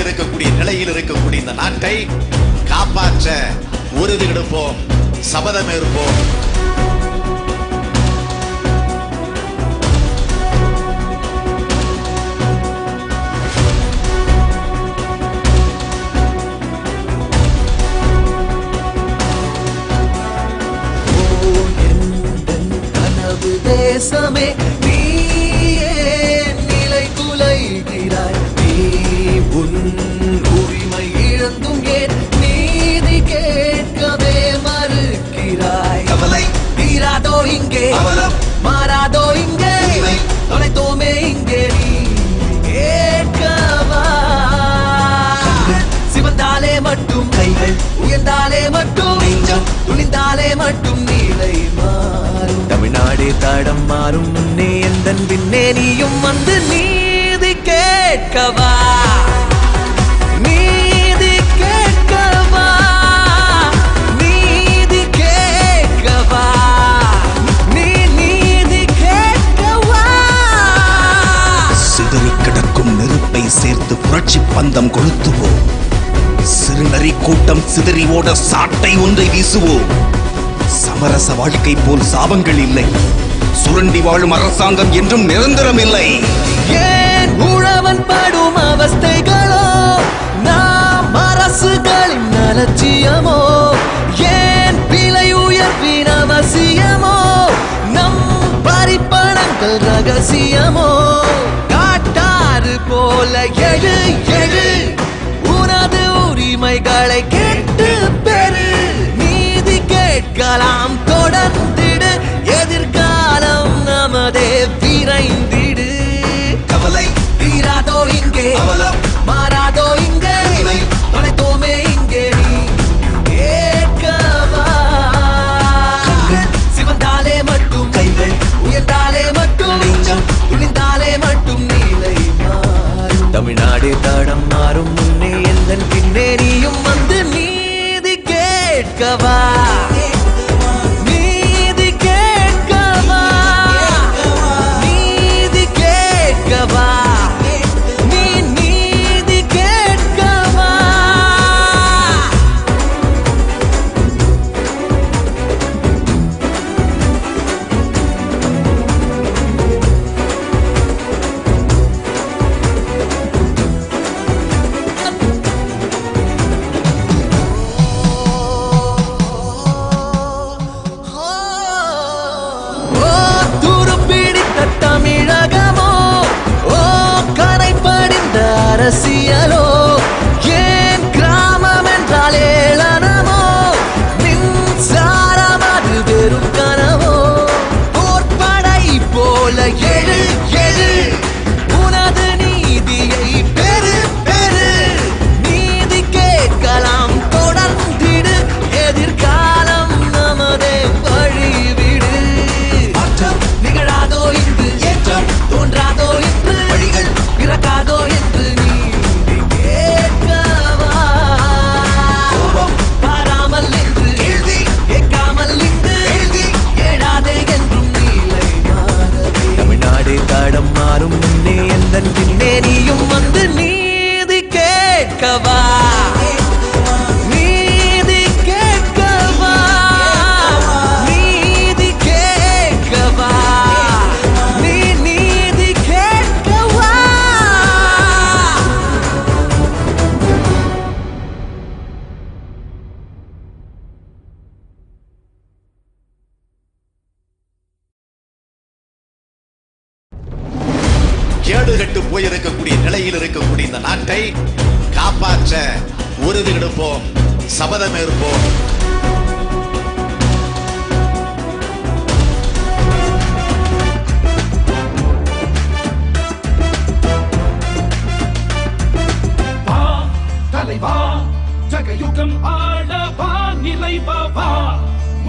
இருக்கக்கூடிய நிலையில் இருக்கக்கூடிய இந்த நாட்டை காப்பாற்ற உறுதி எடுப்போம் சபதம் இருப்போம் மட்டும் உயர்ந்தாலே மட்டும் நெஞ்சம் துணிந்தாலே மட்டும் நீலை மாறும். தமிழ்நாடே தடம் மாறும் முன்னே எந்த பின்னே நீயும் வந்து நீதி கேட்கவா? சேர்த்து புரட்சி பந்தம் கொளுத்துவோம் சிறுநரி கூட்டம் சிதறி ஓட சாட்டை ஒன்றை வீசுவோம். சமரச வாழ்க்கை போல் சாபங்கள் இல்லை. சுரண்டி வாழும் அரசாங்கம் என்றும் நிரந்தரம் இல்லை. ஏன் உழவன் படும் அவஸ்தைகளோ? நாம் அரசுகளின் அலட்சியமோ? ஏன் விலை உயர்வின் அவசியமோ? நம் பரிப்பணங்கள் ரகசியமோ? காட்டாறு போல எழு உரிமைகளை கேட்டு பெரு நீதி கேட்கலாம். தொடர்ந்திடு. எதிர்காலம் நமதே. விரைந்து